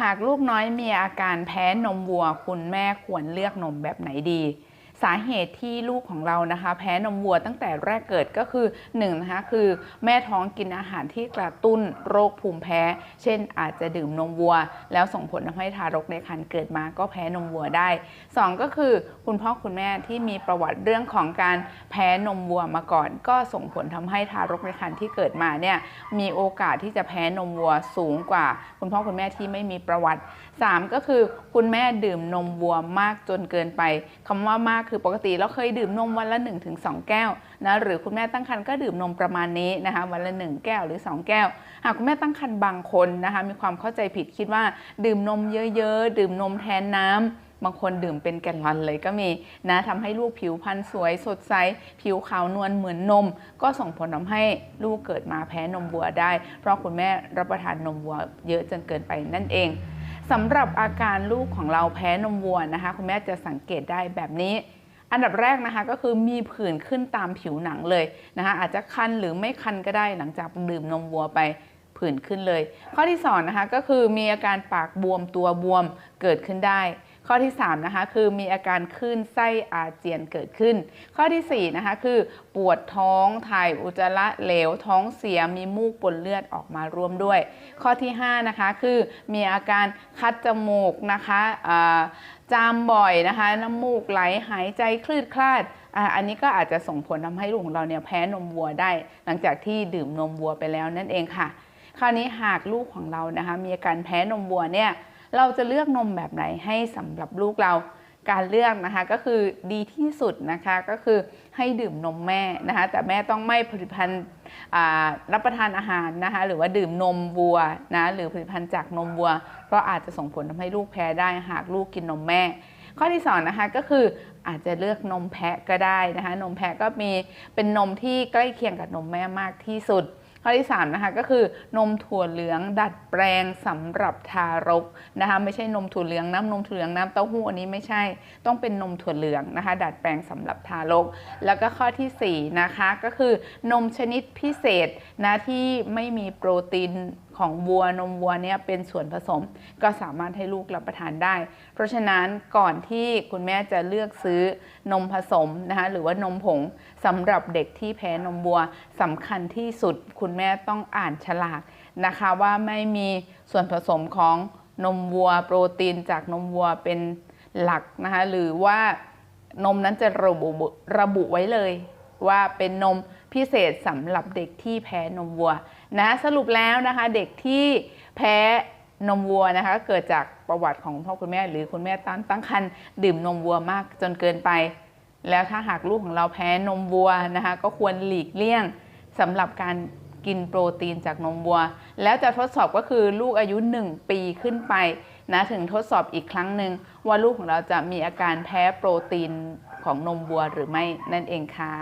หากลูกน้อยมีอาการแพ้นมวัว คุณแม่ควรเลือกนมแบบไหนดี สาเหตุที่ลูกของเรานะคะ แพ้นมวัวตั้งแต่แรกเกิดก็คือ1นงนะคะคือแม่ท้องกินอาหารที่กระตุ้นโรคภูมิแพ้ เช่นอาจจะดื่มนมวัว แล้วส่งผลทำให้ทารกในครรภ์เกิดมาก็แพ้นมวัวได้ 2 ก็คือคุณพ่อคุณแม่ที่มีประวัติเรื่องของการแพ้นมวัวมาก่อน ก็ส่งผลทำให้ทารกในครรภ์ที่เกิดมาเนี่ยมีโอกาสที่จะแพ้นมวัวสูงกว่า คุณพ่อคุณแม่ที่ไม่มีประวัติ 3 ก็คือคุณแม่ดื่มนมวัวมากจนเกินไปคำว่ามากคือปกติเราเคยดื่มนมวันละ 1-2 แก้วนะหรือคุณแม่ตั้งครรภ์ก็ดื่มนมประมาณนี้นะคะวันละ 1 แก้วหรือ 2 แก้ว หากคุณแม่ตั้งครรภ์บางคนนะคะมีความเข้าใจผิดคิดว่า ดื่มนมเยอะๆ ดื่มนมแทนน้ำบางคนดื่มเป็นแกลลอนเลยก็มีนะทำให้ลูกผิวพรรณสวยสดใส ผิวขาวนวลเหมือนนม ก็ส่งผลทำให้ลูกเกิดมาแพ้นมวัวได้ เพราะคุณแม่รับประทานนมวัวเยอะจนเกินไปนั่นเองสำหรับอาการลูกของเราแพ้นมวัวนะคะ คุณแม่จะสังเกตได้แบบนี้ อันดับแรกนะคะก็คือมีผื่นขึ้นตามผิวหนังเลยนะคะอาจจะคันหรือไม่คันก็ได้หลังจากดื่มนมวัวไป ผื่นขึ้นเลย ข้อที่2นะคะก็คือมีอาการปากบวมตัวบวมเกิดขึ้นได้ ข้อที่3นะคะคือมีอาการคลื่นไส้อาเจียนเกิดขึ้น ข้อที่4นะคะคือปวดท้องถ่ายอุจจาระเหลวท้องเสียมีมูกปนเลือดออกมาร่วมด้วย ข้อที่5นะคะคือมีอาการคัดจมูกนะคะจามบ่อยนะคะน้ำมูกไหลหายใจคลืดคลาดอันนี้ก็อาจจะส่งผลทำให้ลูกของเราเนี่ยแพ้นมวัวได้ หลังจากที่ดื่มนมวัวไปแล้วนั่นเองค่ะ คราวนี้หากลูกของเรานะคะมีอาการแพ้นมวัวเนี่ยเราจะเลือกนมแบบไหนให้สำหรับลูกเรา การเลือกนะคะก็คือดีที่สุดนะคะก็คือให้ดื่มนมแม่นะคะแต่แม่ต้องไม่ผลิตภัณฑ์รับประทานอาหารนะคะหรือว่าดื่มนมวัวนะหรือผลิตภัณฑ์จากนมวัว เพราะอาจจะส่งผลทำให้ลูกแพ้ได้หากลูกกินนมแม่ข้อที่สองนะคะก็คืออาจจะเลือกนมแพะก็ได้นะคะนมแพะก็มีเป็นนมที่ใกล้เคียงกับนมแม่มากที่สุด ข้อที่3นะคะก็คือนมถั่วเหลืองดัดแปลงสำหรับทารกนะคะไม่ใช่นมถั่วเหลืองน้ำนมถั่วเหลืองน้ำเต้าหู้อันนี้ไม่ใช่ต้องเป็นนมถั่วเหลืองนะคะ ดัดแปลงสำหรับทารก แล้วก็ข้อที่4นะคะก็คือนมชนิดพิเศษนะที่ไม่มีโปรตีน ของวัวนมวัวเนี่ยเป็นส่วนผสมก็สามารถให้ลูกรับประทานได้ เพราะฉะนั้นก่อนที่คุณแม่จะเลือกซื้อนมผสมนะคะหรือว่านมผงสำหรับเด็กที่แพ้นมวัวสำคัญที่สุดคุณแม่ต้องอ่านฉลากนะคะว่าไม่มีส่วนผสมของนมวัว โปรตีนจากนมวัวเป็นหลักนะคะหรือว่านมนั้นจะระบุระบุไว้เลย ว่าเป็นนม พิเศษสำหรับเด็กที่แพ้นมวัวนะสรุปแล้วนะคะเด็กที่แพ้นมวัวนะคะเกิดจากประวัติของพ่อคุณแม่ หรือคุณแม่ตั้งตั้งครรภ์ดื่มนมวัวมากจนเกินไป แล้วถ้าหากลูกของเราแพ้นมวัวนะคะก็ควรหลีกเลี่ยงสำหรับการกินโปรตีนจากนมวัว แล้วจะทดสอบก็คือลูกอายุ 1 ปีขึ้นไปนะถึงทดสอบอีกครั้งหนึ่งว่าลูกของเราจะมีอาการแพ้โปรตีนของนมวัวหรือไม่นั่นเองค่ะ